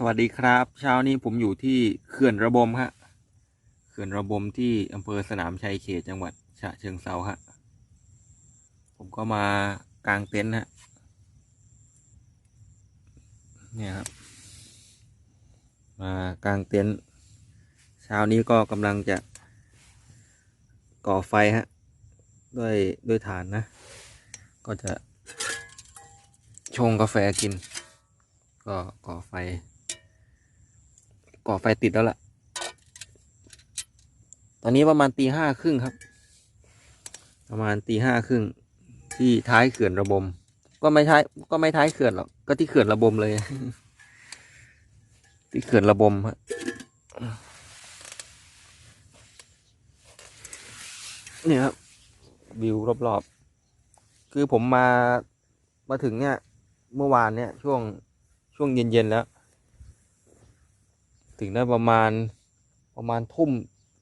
สวัสดีครับ เช้านี้ผมอยู่ที่เขื่อนระบมฮะเขื่อนระบมที่อำเภอสนามชัยเขตจังหวัดฉะเชิงเซาฮะผมก็มากางเต็นท์ฮะเนี่ยครับมากางเต็นท์เช้านี้ก็กำลังจะ ก่อไฟฮะด้วยด้วยถ่านนะ ก็จะชงกาแฟกิน ก็ก่อไฟ ก่อไฟติดแล้วล่ะ ตอนนี้ประมาณตีห้าครึ่งครับ ประมาณตีห้าครึ่งที่ท้ายเขื่อนระบม ก็ไม่ท้ายก็ไม่ท้ายเขื่อนหรอก ก็ที่เขื่อนระบมเลย ที่เขื่อนระบมฮะเนี่ยครับวิวรอบๆ คือผมมามาถึงเนี่ย เมื่อวานเนี่ยช่วงช่วงเย็นๆแล้ว ถึงได้ประมาณประมาณทุ่ม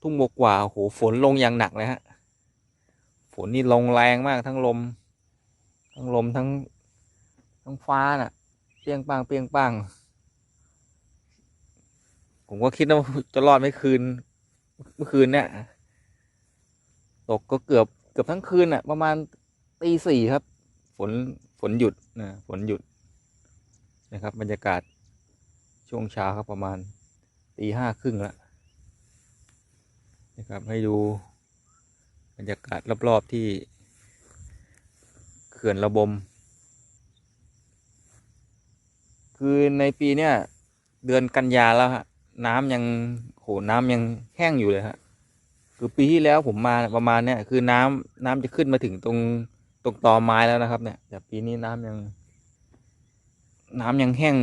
ทุ่มกว่าโอ้โหฝนลงอย่างหนักเลยฮะ ฝนนี่ลงแรงมากทั้งลม ทั้งลมทั้งทั้งฟ้าน่ะ เปรี้ยงปังเปรี้ยงปังผมก็คิดว่าจะรอดไม่คืน เมื่อคืนเนี่ยตกก็เกือบเกือบทั้งคืนอะ ประมาณตีสี่ครับ ฝนฝนหยุดนะฝนหยุดนะครับ บรรยากาศช่วงเช้าครับประมาณ ตีห้าครึ่งแล้วนะครับให้ดูบรรยากาศรอบ ๆ ที่เขื่อนระบม คือในปีเนี้ยเดือนกันยาแล้วฮะน้ำยังโหน้ำยังแห้งอยู่เลยฮะคือปีที่แล้วผมมาประมาณเนี้ยคือน้ำน้ำจะขึ้นมาถึงตรงตรงตอไม้แล้วนะครับ เนี่ย แต่ปีนี้น้ำยัง น้ำยังแห้ง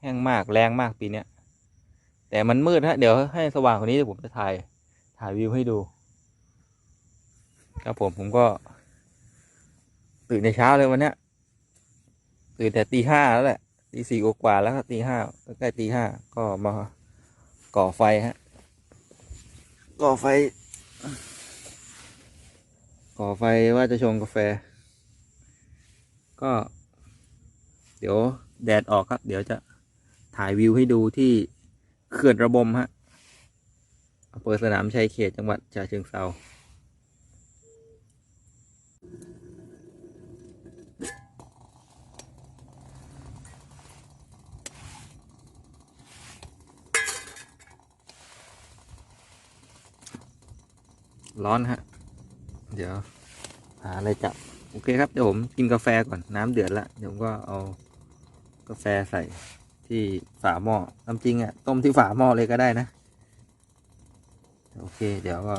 แห้งมากแรงมากปีเนี้ย แต่มันมืดฮะ เดี๋ยวให้สว่างกว่านี้เดี๋ยวผมจะถ่าย ถ่ายวิวให้ดู ครับผมผมก็ ตื่นในเช้าเลยวันเนี้ย ตื่นแต่ตีห้าแล้วแหละตีสี่กว่าๆแล้วครับตีห้าใกล้ๆตีห้าก็มาก่อไฟฮะ ก่อไฟ ก่อไฟว่าจะชงกาแฟ ก็ เดี๋ยวแดดออกครับ เดี๋ยวจะถ่ายวิวให้ดูที่ เขื่อนระบมฮะอำเภอสนามชัยเขตจังหวัดฉะเชิงเซาร้อนฮะ เดี๋ยว หาอะไรจับ โอเคครับ เดี๋ยวผมกินกาแฟก่อนน้ำเดือดละ เดี๋ยวผมก็เอากาแฟใส่ ที่ฝาหม้อตามจริงอะ่ะ ต้มที่ฝาหม้อเลยก็ได้นะ โอเค เดี๋ยวก็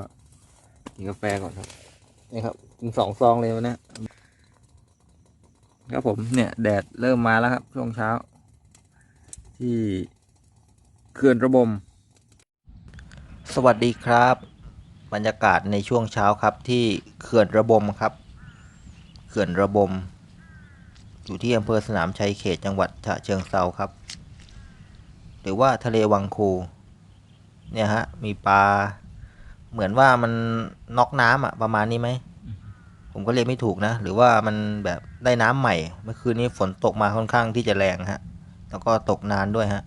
กินกาแฟก่อนครับนี่ครับกินสองซองเลยวันนี้ครับผมเนี่ย แดดเริ่มมาแล้วครับ ช่วงเช้า ที่เขื่อนระบม สวัสดีครับ บรรยากาศในช่วงเช้าครับ ที่เขื่อนระบมครับเขื่อนระบม อยู่ที่อำเภอสนามชัยเขตจังหวัดฉะเชิงเซาครับ หรือว่าทะเลวังคูเนี่ยฮะ มีปลา เหมือนว่ามันน็อกน้ำอะประมาณนี้ไหม ผมก็เรียกไม่ถูกนะ หรือว่ามันแบบได้น้ำใหม่ เมื่อคืนนี้ฝนตกมาค่อนข้างที่จะแรงฮะ แล้วก็ตกนานด้วยฮะ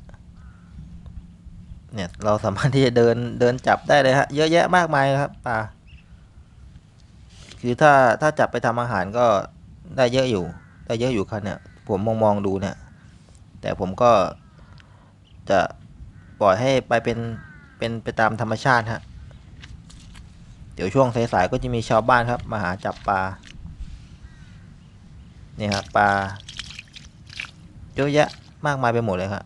เนี่ยเราสามารถที่จะเดินเดินจับได้เลยฮะ เยอะแยะมากมายครับปลา คือถ้าถ้าจับไปทำอาหารก็ได้เยอะอยู่ ได้เยอะอยู่ครับเนี่ย ผมมองมองดูเนี่ย แต่ผมก็ จะปล่อยให้ไปเป็นเป็นไปตามธรรมชาติฮะ เดี๋ยวช่วงสายๆก็จะมีชาวบ้านครับ มาหาจับปลา นี่ครับปลาเยอะแยะมากมายไปหมดเลยครับ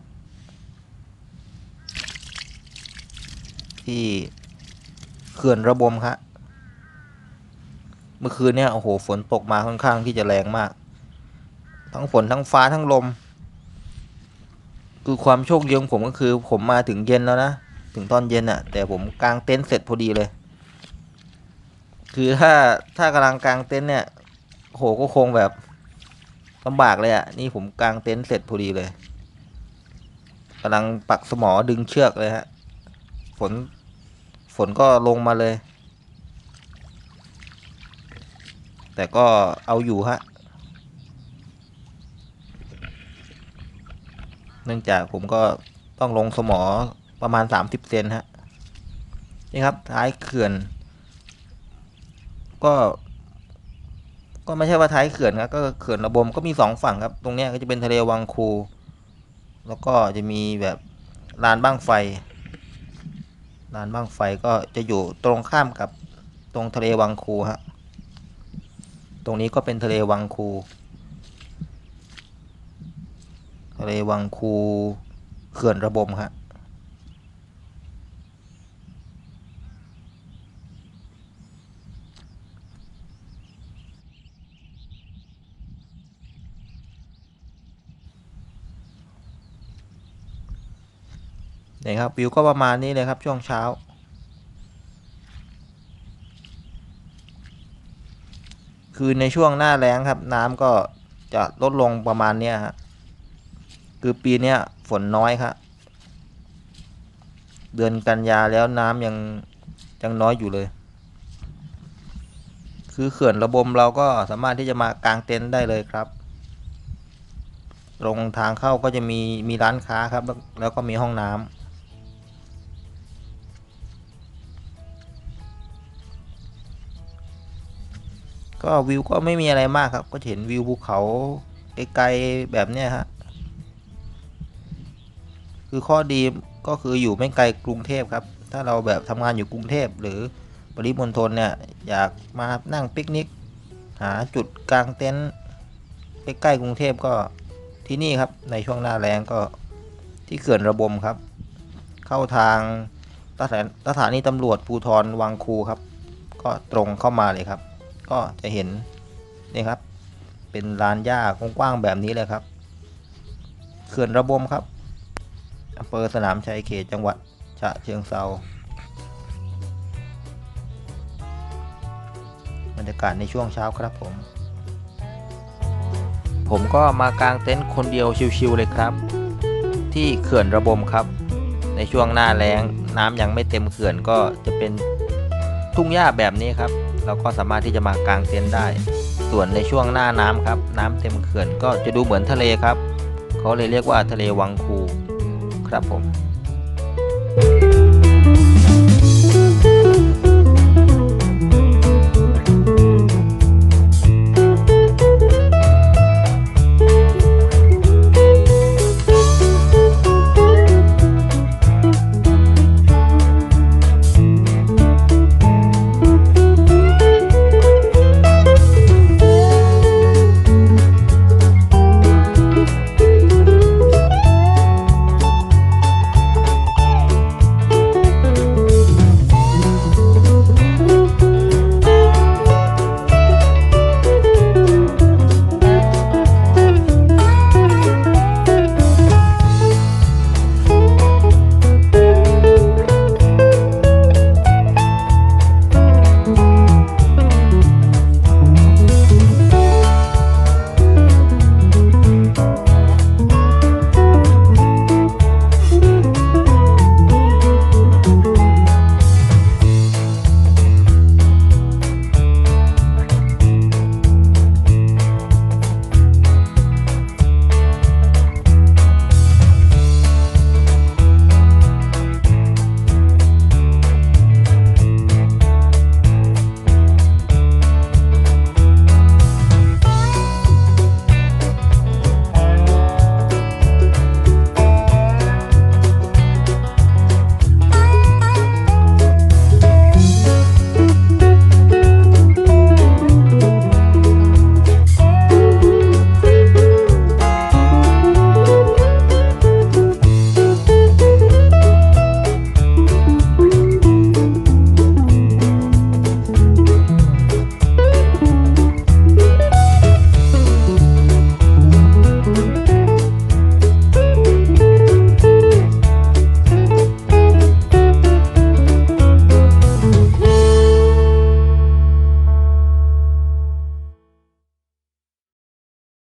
ที่เขื่อนระบมครับเมื่อคืนเนี่ยโอ้โหฝนตกมาค่อนข้างที่จะแรงมาก ทั้งฝนทั้งฟ้าทั้งลม คือความโชคดีของผมก็คือ ผมมาถึงเย็นแล้วนะถึงตอนเย็นอะ่ะ แต่ผมกางเต็นท์เสร็จพอดีเลย คือถ้าถ้ากำลังกางเต็นท์เนี่ยโหก็คงแบบลำบากเลยอะ่ะนี่ผมกางเต็นท์เสร็จพอดีเลยกำลังปักสมอดึงเชือกเลยฮะฝนฝนก็ลงมาเลย แต่ก็เอาอยู่ฮะ เนื่องจากผมก็ต้องลงสมอประมาณ 30 เซนฮะนี่ครับท้ายเขื่อน ก็ ก็ไม่ใช่ว่าท้ายเขื่อนครับก็เขื่อนระบมก็มีสองฝั่งครับ ตรงนี้ก็จะเป็นทะเลวังคู แล้วก็จะมีแบบลานบ้างไฟลานบ้างไฟก็จะอยู่ตรงข้ามกับตรงทะเลวังคูฮะตรงนี้ก็เป็นทะเลวังคู ทะเลวังคูเขื่อนระบมฮะนี่ครับวิวก็ประมาณนี้เลยครับช่วงเช้า คือในช่วงหน้าแล้งครับ น้ำก็จะลดลงประมาณนี้ยฮะ คือปีเนี้ยฝนน้อยครับเดือนกันยาแล้วน้ำยังยังน้อยอยู่เลย คือเขื่อนระบมเราก็สามารถที่จะมากางเต็นท์ได้เลยครับ ตรงทางเข้าก็จะมีมีร้านค้าครับ แล้วก็มีห้องน้ำก็วิวก็ไม่มีอะไรมากครับ ก็เห็นวิวภูเขาไกลๆแบบเนี้ยฮะ คือข้อดีก็คืออยู่ไม่ไกลกรุงเทพครับ ถ้าเราแบบทำงานอยู่กรุงเทพหรือปริมณฑลเนี่ยอยากมานั่งปิกนิก หาจุดกลางเต็นท์ใกล้ๆกรุงเทพก็ที่นี่ครับในช่วงหน้าแรงก็ที่เขื่อนระบมครับ เข้าทางสถานสถานีตำรวจภูทรวังคูครับ ก็ตรงเข้ามาเลยครับ ก็จะเห็นนี่ครับ เป็นลานหญ้ากว้างๆแบบนี้เลยครับ เขื่อนระบมครับ อำเภอสนามชัยเขตจังหวัดฉะเชิงเซาบรรยากาศในช่วงเช้าครับผม ผมก็มากางเต็นท์คนเดียวชิวๆเลยครับ ที่เขื่อนระบมครับ ในช่วงหน้าแล้งน้ำยังไม่เต็มเขื่อนก็จะเป็นทุ่งหญ้าแบบนี้ครับ เราก็สามารถที่จะมากางเต็นท์ได้ ส่วนในช่วงหน้าน้ำครับ น้ำเต็มเขื่อนก็จะดูเหมือนทะเลครับ เขาเลยเรียกว่าทะเลวังคู ครับผม